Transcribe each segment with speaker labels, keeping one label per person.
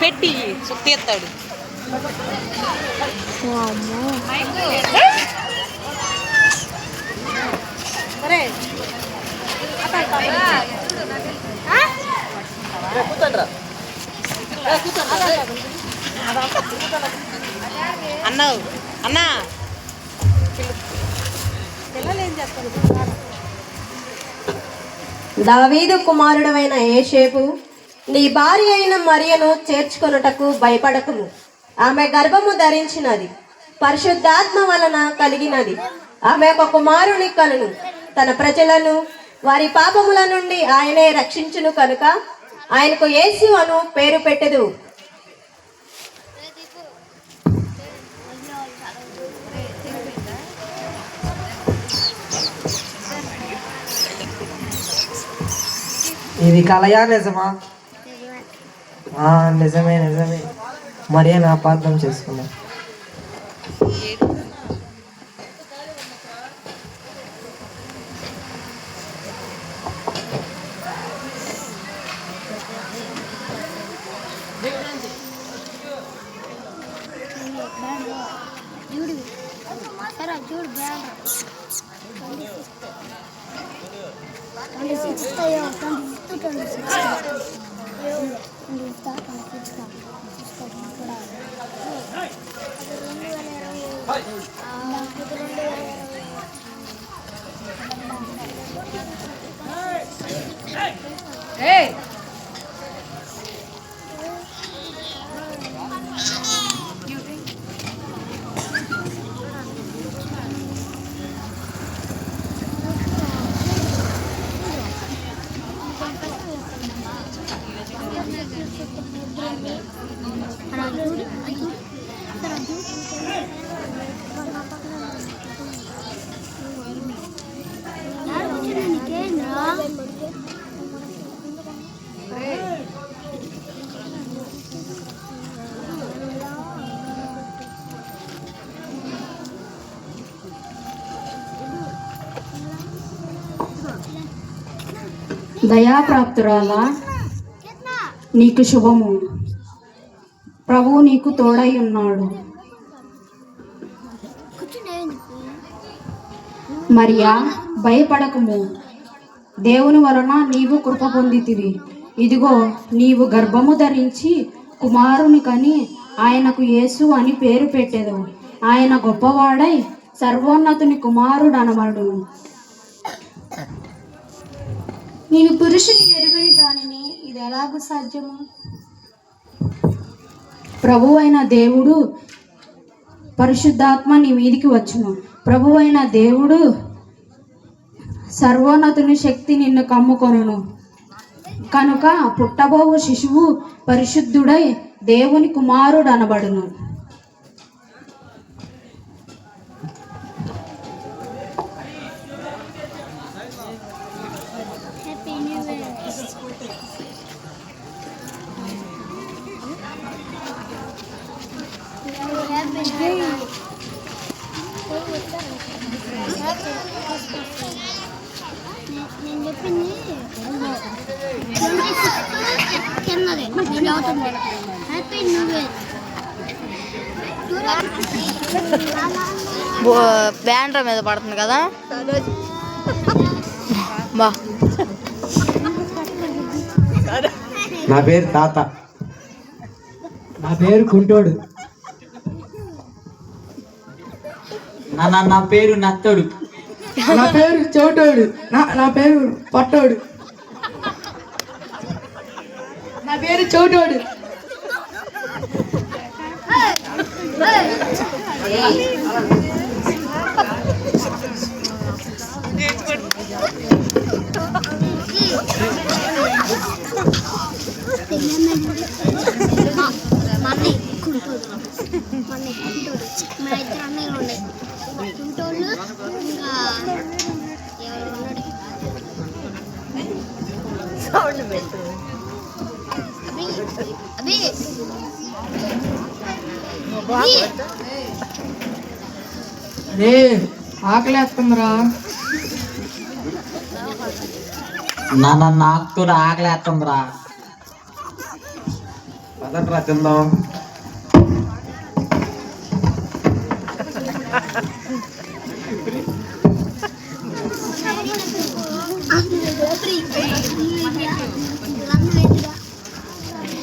Speaker 1: పెట్టి సుత్తేస్తాడు అన్నావు అన్నా
Speaker 2: దావీదు కుమారుడమైన ఏ షేపు నీ భార్య అయిన మరియను చేర్చుకొనుటకు భయపడకుము. ఆమె గర్భము ధరించినది. పరిశుద్ధాత్మ వలన కలిగినది. ఆమె ఒక కుమారుని కనును. తన ప్రజలను వారి పాపముల నుండి ఆయనే రక్షించును కనుక ఆయనకు యేసు అను పేరు పెట్టదు
Speaker 3: ఇది కలయా నిజమా? నిజమే నిజమే. మరియా నా అపార్థం
Speaker 4: చేసుకున్నాను
Speaker 5: దయాప్రాప్తురాలా నీకు శుభము. ప్రభువు నీకు తోడై ఉన్నాడు. మరియా భయపడకము. దేవుని వలన నీవు కృప పొందితివి. ఇదిగో నీవు గర్భము ధరించి కుమారుని కని ఆయనకు యేసు అని పేరు పెట్టేదు ఆయన గొప్పవాడై సర్వోన్నతుని కుమారుడు అనబడును నేను పురుషుని ఎరుగని దానిని ఇది ఎలాగూ సాధ్యము? ప్రభు అయిన దేవుడు పరిశుద్ధాత్మ నీ మీదికి వచ్చును. ప్రభు అయిన దేవుడు సర్వోన్నతుని శక్తి నిన్ను కమ్ముకొనును. కనుక పుట్టబోవు శిశువు పరిశుద్ధుడై దేవుని కుమారుడు అనబడును
Speaker 1: బ్యాండ్ర మీద పడుతుంది కదా? బా.
Speaker 6: నా పేరు తాత.
Speaker 3: నా పేరు కుంటోడు.
Speaker 6: నా నా- నా పేరు నత్తడు.
Speaker 3: నా పేరు చోటోడు. నా నా పేరు పట్టోడు నా పేరు చోటోడు
Speaker 4: మా అన్నయ్య కుంటోడు మా అన్నయ్య కుంటోడు మా ఇద్దరు అన్నయ్యలు ఉన్నాయి కుంటోళ్ళు ఇంకా ఎవరు ఉన్నాడు అభి
Speaker 3: రే ఆకలేస్తుందిరా.
Speaker 6: నా నా నాకు కూడా ఆకలేస్తుందిరా. పదండ్రా తిందాం.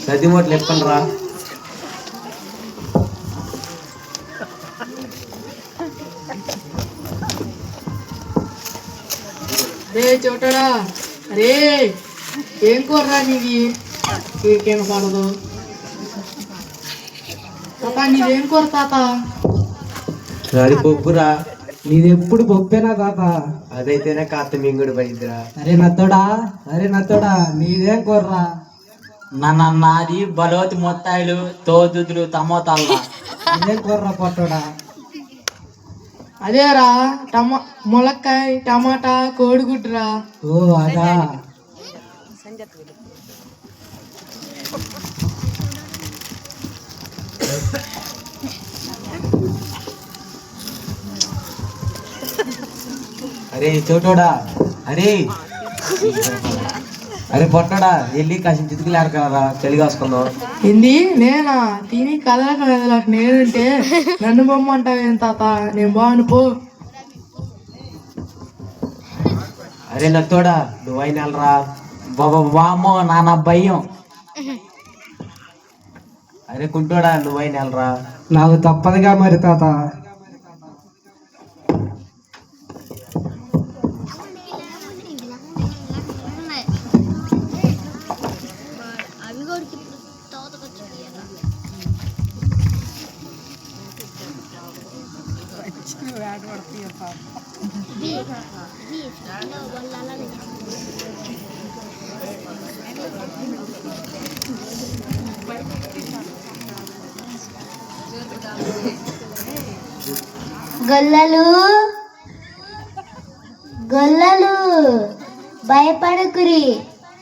Speaker 6: సది మూటలు ఎత్తండ్రా
Speaker 3: రే చోటడా రే ఏం కూరరా నీది? వీడికేం పడదు తాత నీదేం కూర తాత?
Speaker 6: అది పప్పురా నీది ఎప్పుడు పప్పేనా తాత? అదైతేనే కాస్త మింగుడు పోయిద్దిరా
Speaker 4: అరే నత్తోడా అరే నత్తోడా నీదేం కూరరా?
Speaker 6: నన్న నాది బలోతి మొత్తాయిలు తోదులు టమోటాలు
Speaker 4: నీదేం కూరరా పొట్టోడా?
Speaker 3: అదేరా టమా ములక్కాయ టమాటా కోడిగుడ్డురా.
Speaker 4: ఓ అదా.
Speaker 6: అరే చోటోడా అరే. అరే పొట్టడా వెళ్ళి కాసిన చితుకులు ఆడకలరా చలి కాసుకుందాం.
Speaker 3: ఏంది? నేనా? తిని కదలక కదలక నేనుంటే నన్ను బొమ్మంటావేం తాత? నేను బాగును పో.
Speaker 6: అరే నత్తోడా నువ్వు అయిన వెళ్ళరా బాబా వామో నాన్న భయం. అరే కుంటోడా నువ్వు అయిన వెళ్ళరా
Speaker 4: నాకు తప్పదుగా మరి తాత.
Speaker 7: గొల్లలు. గొల్లలు భయపడకురి.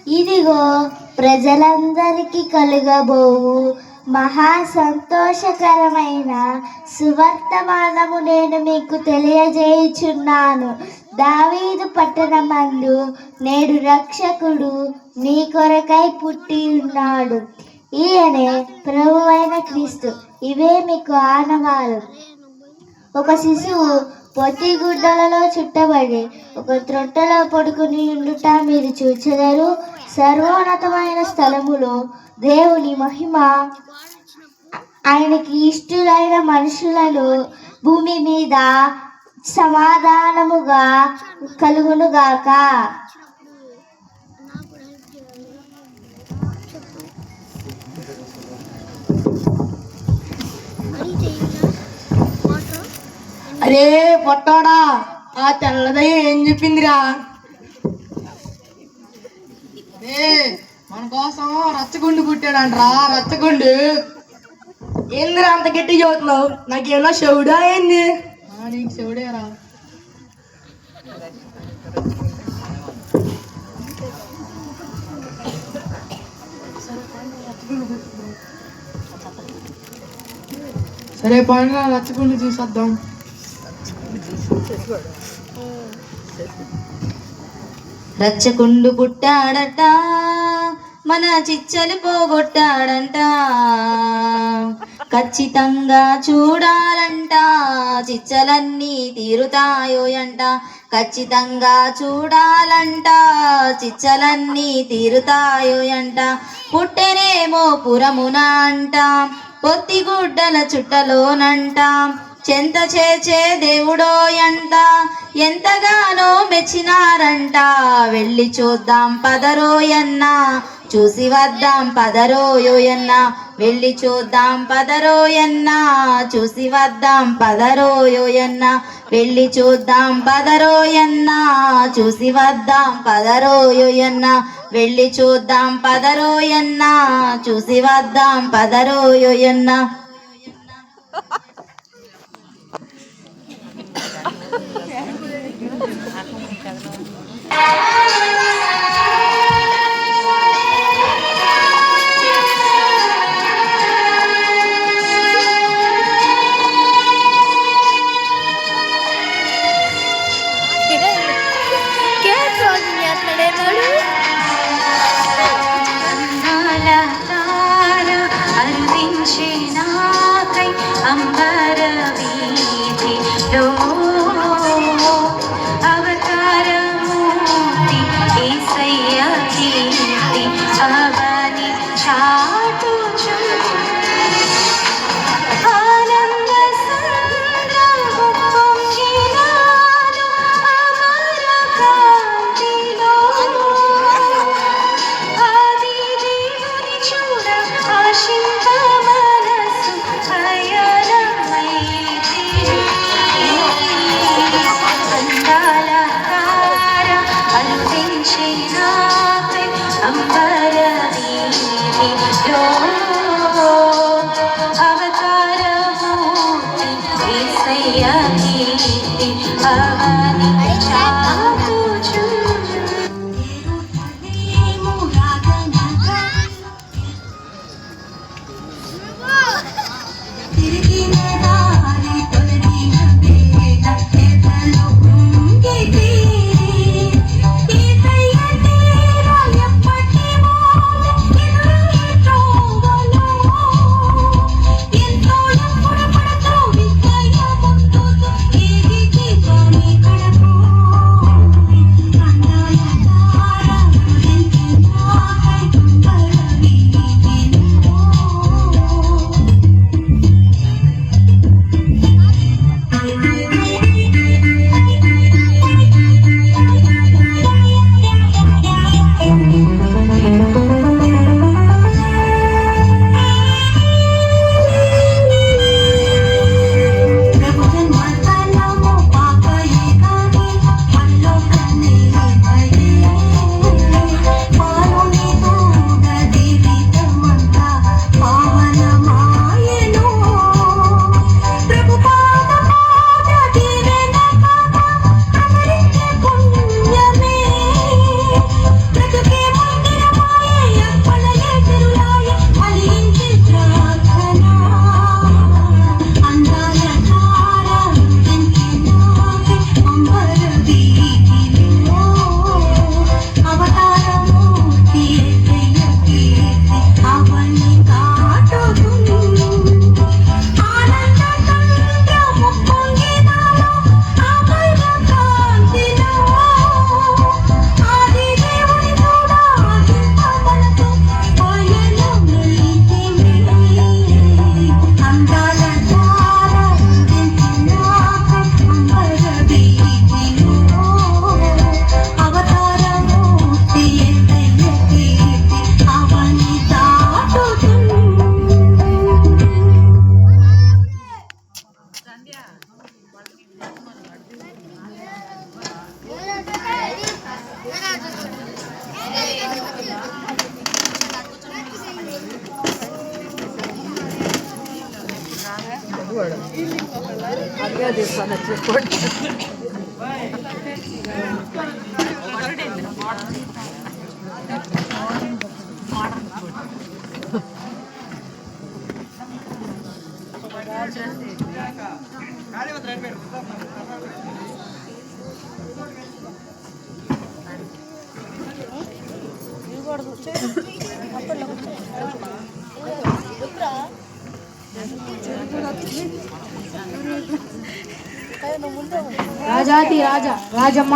Speaker 7: ఇదిగో ప్రజలందరికీ కలుగబోవు మహా సంతోషకరమైన సువర్తమానము నేను మీకు తెలియజేయుచున్నాను. దావీదు పట్టణమందు నేడు రక్షకుడు నీ కొరకై పుట్టి ఉన్నాడు. ఈయనే ప్రభువైన క్రీస్తు. ఇవే మీకు ఆనవాలు. ఒక శిశువు పొత్తి గుడ్డలలో చుట్టబడి ఒక త్రొట్టలో పడుకుని ఉండుట మీరు చూచెదరు. సర్వోన్నతమైన స్థలములో దేవుని మహిమ. ఆయనకి ఇష్టులైన మనుషులను భూమి మీద సమాధానముగా కలుగునుగాక.
Speaker 3: అరే పొట్టోడా ఆ తెల్లదయ్య ఏం చెప్పిందిరా? ఏ మన కోసం రచ్చగుండు కుట్టాడంట్రా రచ్చగుండు. ఏందిరా అంత గట్టి చదువుతున్నావు నాకేమన్నా చెవుడా ఏంది? నీకు చెవుడేరా. సరే పైన రచ్చగుండు చూసేద్దాం.
Speaker 8: రచ్చకుండు పుట్టాడట మన చిచ్చలు పోగొట్టాడంట. ఖచ్చితంగా చూడాలంట చిచ్చలన్నీ తీరుతాయోయంట. ఖచ్చితంగా చూడాలంట చిచ్చలన్నీ తీరుతాయోయంట. పుట్టెనేమో పురమున అంట పొత్తిగుడ్డల చుట్టలోనంట. చెంత చేచే దేవుడోయంట ఎంతగానో మెచ్చినారంట. వెళ్ళి చూద్దాం పదరోయన్న చూసి వద్దాం పదరోయోయన్న వెళ్ళి చూద్దాం పదరోయన్న చూసి వద్దాం పదరోయోయన్న వెళ్ళి చూద్దాం పదరోయన్న చూసి వద్దాం పదరోయోయన్న వెళ్ళి చూద్దాం పదరోయన్న చూసి వద్దాం పదరోయోయన్న
Speaker 9: aku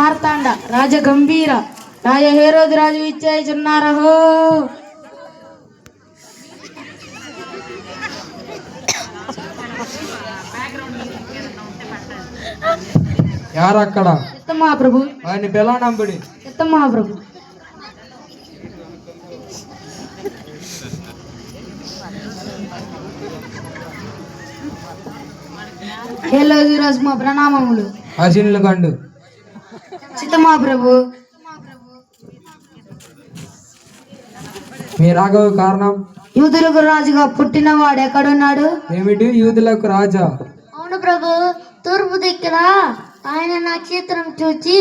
Speaker 9: మార్తాండ రాజ గంభీర. రాజ హేరోది రాజు ఇచ్చేచున్నారహో
Speaker 10: ಯಾರక్కడ
Speaker 9: చిత్త మహాప్రభు
Speaker 10: ఆయన పిలవనంబడి
Speaker 9: చిత్త మహాప్రభు రాజు మా ప్రణామములు.
Speaker 10: ఆశీనులు కండు.
Speaker 9: చిత్త మహాప్రభు
Speaker 10: మీ రాఘవ కారణం?
Speaker 9: యూదులకు రాజుగా పుట్టినవాడు ఎక్కడున్నాడు?
Speaker 10: ఏమిటి? యూదులకు రాజా?
Speaker 7: అవును ప్రభు తూర్పు దిక్కున ఆయన నక్షత్రం చూచి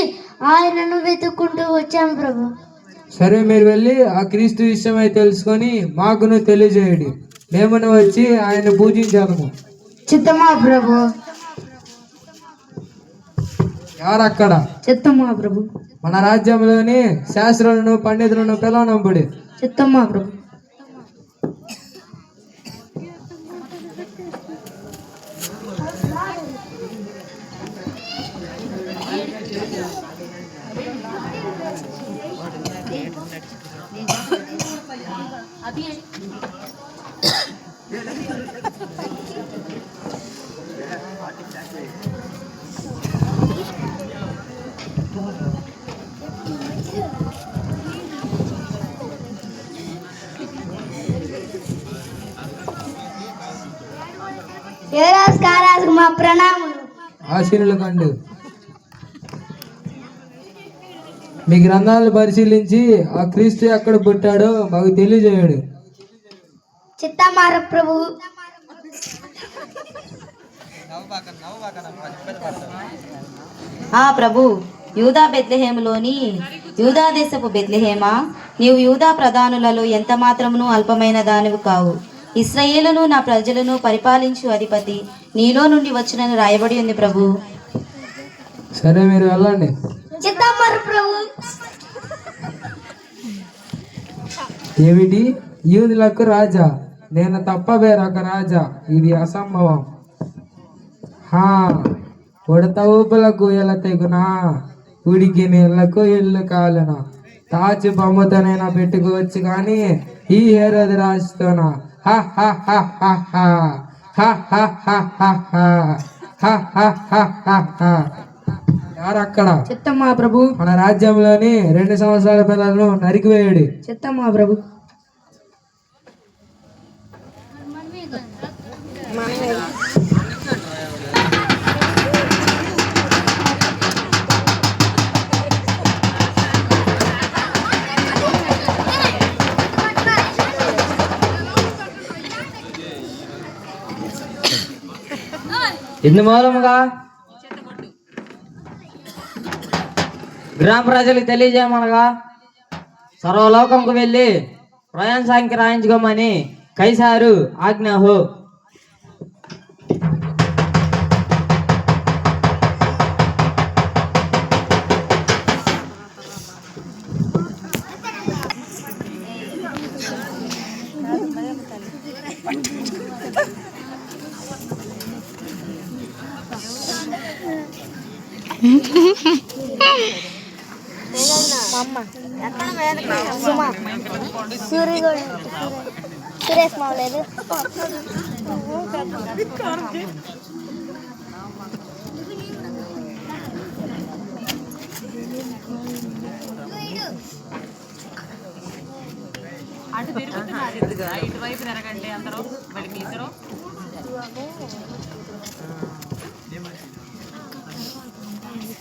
Speaker 7: ఆయనను వెతుక్కుంటూ వచ్చాం ప్రభు.
Speaker 10: సరే మీరు వెళ్ళి ఆ క్రీస్తు విషయమై తెలుసుకొని మాకును తెలియజేయండి. మేమును వచ్చి ఆయన పూజించాము.
Speaker 9: చిత్త మహాప్రభు
Speaker 10: యారక్కడ.
Speaker 9: చిత్త మహాప్రభు
Speaker 10: మన రాజ్యంలోని శాస్త్రులను పండితులను పిలవనంబడి.
Speaker 9: చిత్త మహాప్రభు
Speaker 11: యువరాజ్ కారాజుకు మా ప్రణాములు
Speaker 10: ఆశీనుల కండు. మీ గ్రంథాలను పరిశీలించి ఆ క్రీస్తు ఎక్కడ పుట్టాడో మాకు తెలియజేయడు.
Speaker 11: చిత్తమార ప్రభు.
Speaker 8: ఆ ప్రభు యూదా బెత్లెహేములోని యూదా దేశపు బెత్లెహేమా? నీవు యూదా ప్రధానులలో ఎంత మాత్రమును అల్పమైన దానివి కావు. ఇస్రాయేలును నా ప్రజలను పరిపాలించు అధిపతి. నీలో నుండి వచ్చినని రాయబడి ఉంది ప్రభు.
Speaker 10: సరే మీరు వెళ్ళండి.
Speaker 11: చిత్తమార ప్రభు.
Speaker 10: ఏమిటి? యూదులకు రాజా నేను తప్ప వేరొక రాజా. ఇది అసంభవం. హా ఉడత ఊపులకు ఎల తెగునా? ఉడికి నీళ్ళకు ఇల్లు కాలునా? తాచి బొమ్మతోనైనా పెట్టుకోవచ్చు కానీ ఈ హేరోది రాజుతోనా? అక్కడ
Speaker 12: చిత్తమ్మా ప్రభు.
Speaker 10: మన రాజ్యంలోని రెండు సంవత్సరాల పిల్లలను నరికివేయుడి
Speaker 12: చిత్తమ్మా ప్రభు.
Speaker 13: ఇందు మూలముగా గ్రామ ప్రజలకు తెలియజేయమనగా సర్వలోకంకు వెళ్ళి ప్రయాణ సంఖ్య రాయించుకోమని కైసారు ఆజ్ఞాహు.
Speaker 11: సురేష్ మావలేదు అటు
Speaker 10: తిరుగుతున్నారు ఇటు
Speaker 14: వైపు తిరగండి అందరూ మళ్ళీ ఇద్దరు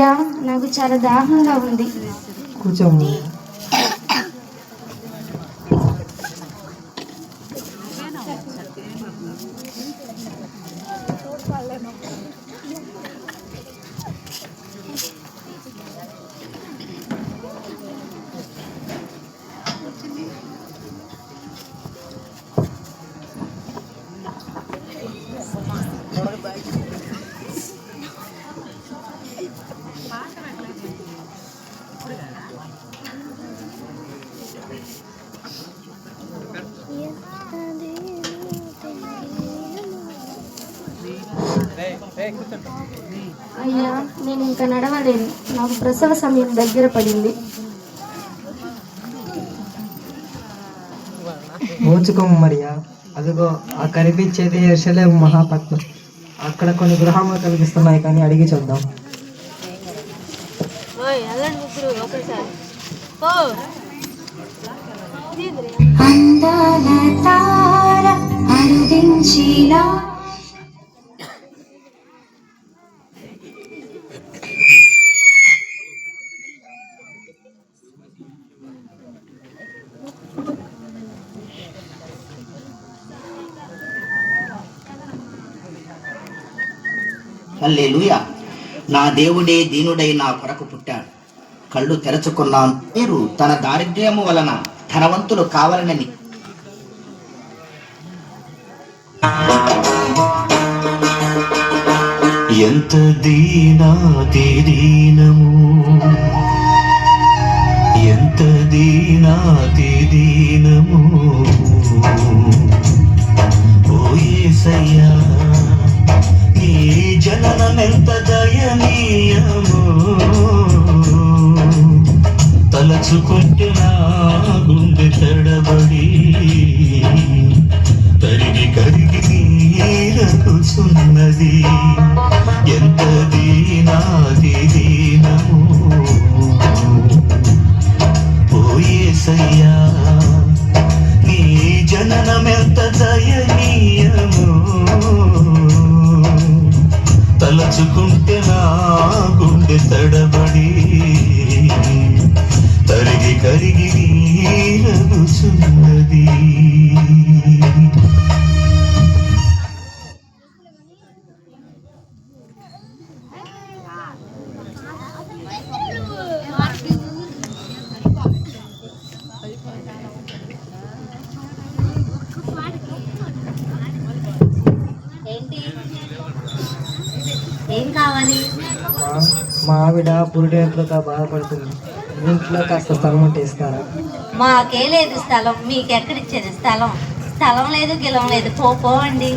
Speaker 14: అయ్యా నాకు చాలా దాహంగా ఉంది. కూర్చోమ్మా. నేను ఇంకా నడవలేను. నాకు ప్రసవ సమయం దగ్గర పడింది.
Speaker 10: ఓచుకోము మరియా. అదిగో ఆ కనిపించేది ఎర్షలేం మహాపట్నం. అక్కడ కొన్ని గృహములు కనిపిస్తున్నాయి కానీ అడిగి చూద్దాం.
Speaker 14: అందాల తార అనుదించిన
Speaker 15: హల్లెలూయా. నా దేవుడే దీనుడై నా కొరకు పుట్టాడు. కళ్ళు తెరచుకున్నాను. మీరు తన దారిద్ర్యము వలన ధనవంతులు కావాలనని.
Speaker 16: ఎంత దీనాతి దీనము ఎంత దీనాతి దీనము ఓ ఏసయ్యా. జననమెంత దయనీయము. తలచుకుంటే నా గుండె తడబడి తరిగి కరిగి నీరకుచున్నది ఎంత దీనాది దీనము పోయేసయ్యా గుండె
Speaker 8: లేదు స్థలం మీకు ఎక్కడిచ్చేది స్థలం. స్థలం లేదు గిలం లేదు. పో
Speaker 1: అండి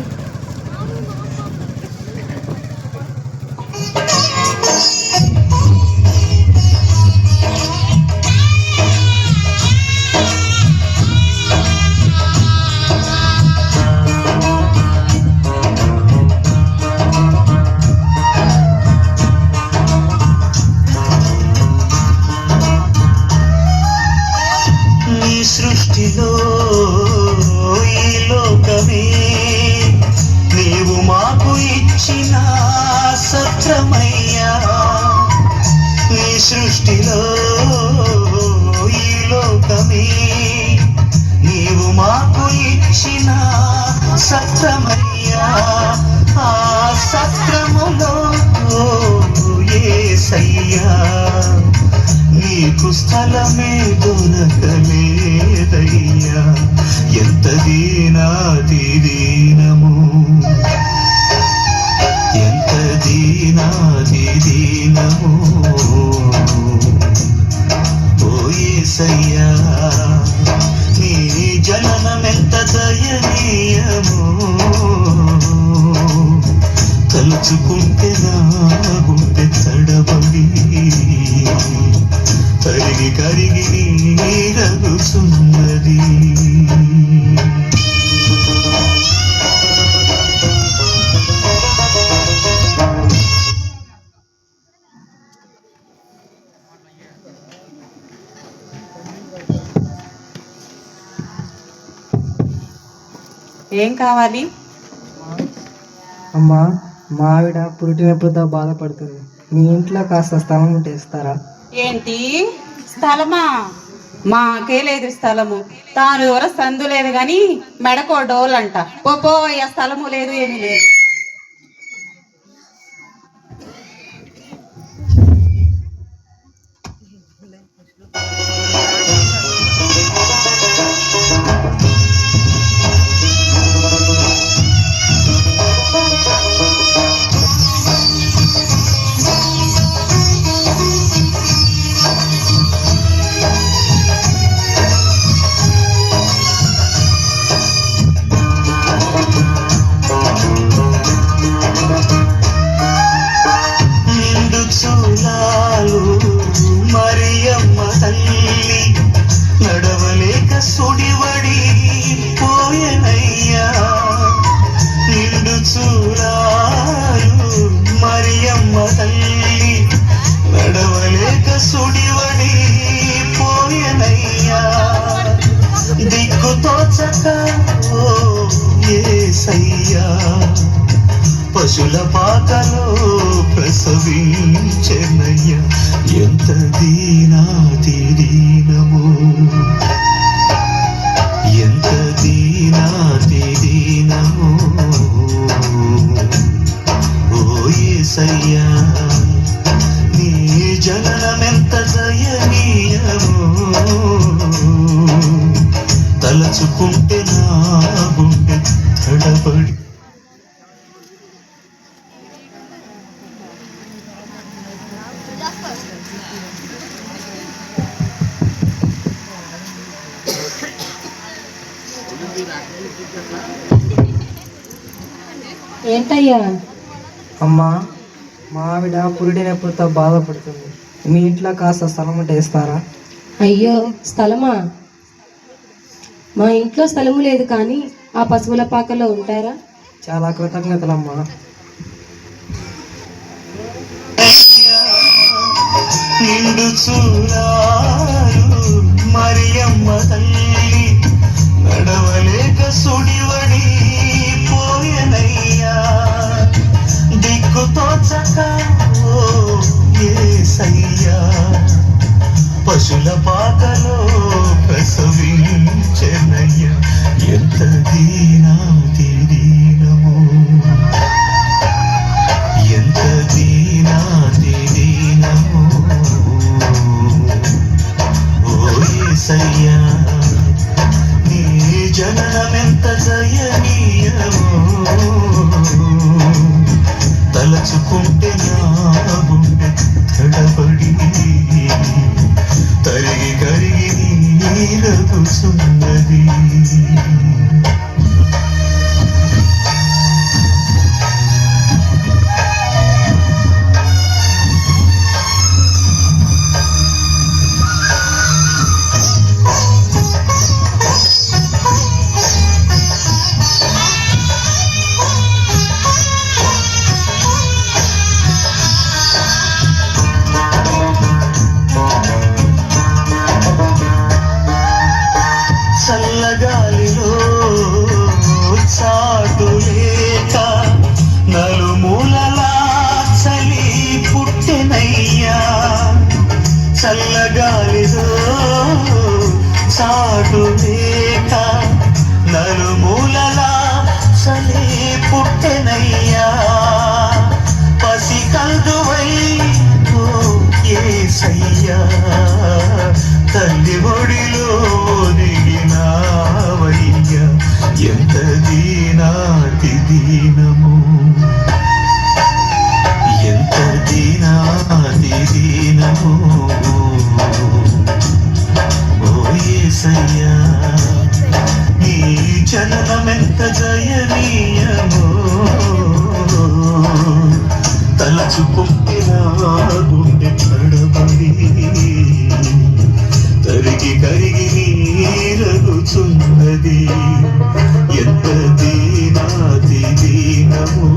Speaker 1: కావాలి?
Speaker 9: అమ్మా మా ఆవిడ బాధపడుతుంది. మీ ఇంట్లో కాస్త స్థలం ఉంటే ఇస్తారా?
Speaker 1: ఏంటి? స్థలమా? మాకే లేదు స్థలము. తాను ఎవరో సందు లేదు గాని మెడకో డోలంట. పో పో అయ్యా స్థలము లేదు ఏమీ లేదు.
Speaker 16: పశుల పాకలో ప్రసవించనయ్య. ఎంత దీనా దీనము
Speaker 2: ఏంటయ్యా?
Speaker 9: అమ్మా మా ఆవిడ పురిటి నొప్పులతో బాధపడుతుంది. మీ ఇంట్లో కాస్త స్థలం ఉంటే ఇస్తారా?
Speaker 2: అయ్యో స్థలమా? మా ఇంట్లో స్థలము లేదు కానీ ఆ పశువుల పాకలో ఉంటారా?
Speaker 9: చాలా కృతజ్ఞతలమ్మా.
Speaker 16: నిండు చూడాలు మరియమ్మ తల్లి నడవలేక సుడివడి. నాకు తోచక ఓ యేసయ్యా పశుల పాకలో ప్రసవించెనయ్యా. ఎంత దీనా దీనమో. ఎంత దీనా దీనమో. ఓ ఏసయ్యా నీ జననమెంత జయనీయమో. తలచుకుంటే నా గుండె తడబడి తరిగి కరిగి నీరగుచున్నది చల్లగాలిలో చాటు లేక నలుమూలలా చలి పుట్టెనయ్యా. పసి కల్దువై ఏసయ్యా. తల్లి ఒడిలో దిగినావయ్యా ఎంత దీనాతి దీనము ఎంత దీనాతి దీనము జననమెంత జయనీయమో. తలచుకుంటే గుండె తడబడి తరిగి కరిగి నీరగుచున్నది. ఎంత దీనాతి దీనము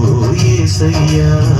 Speaker 16: ఓ
Speaker 7: ఏసయ్యా.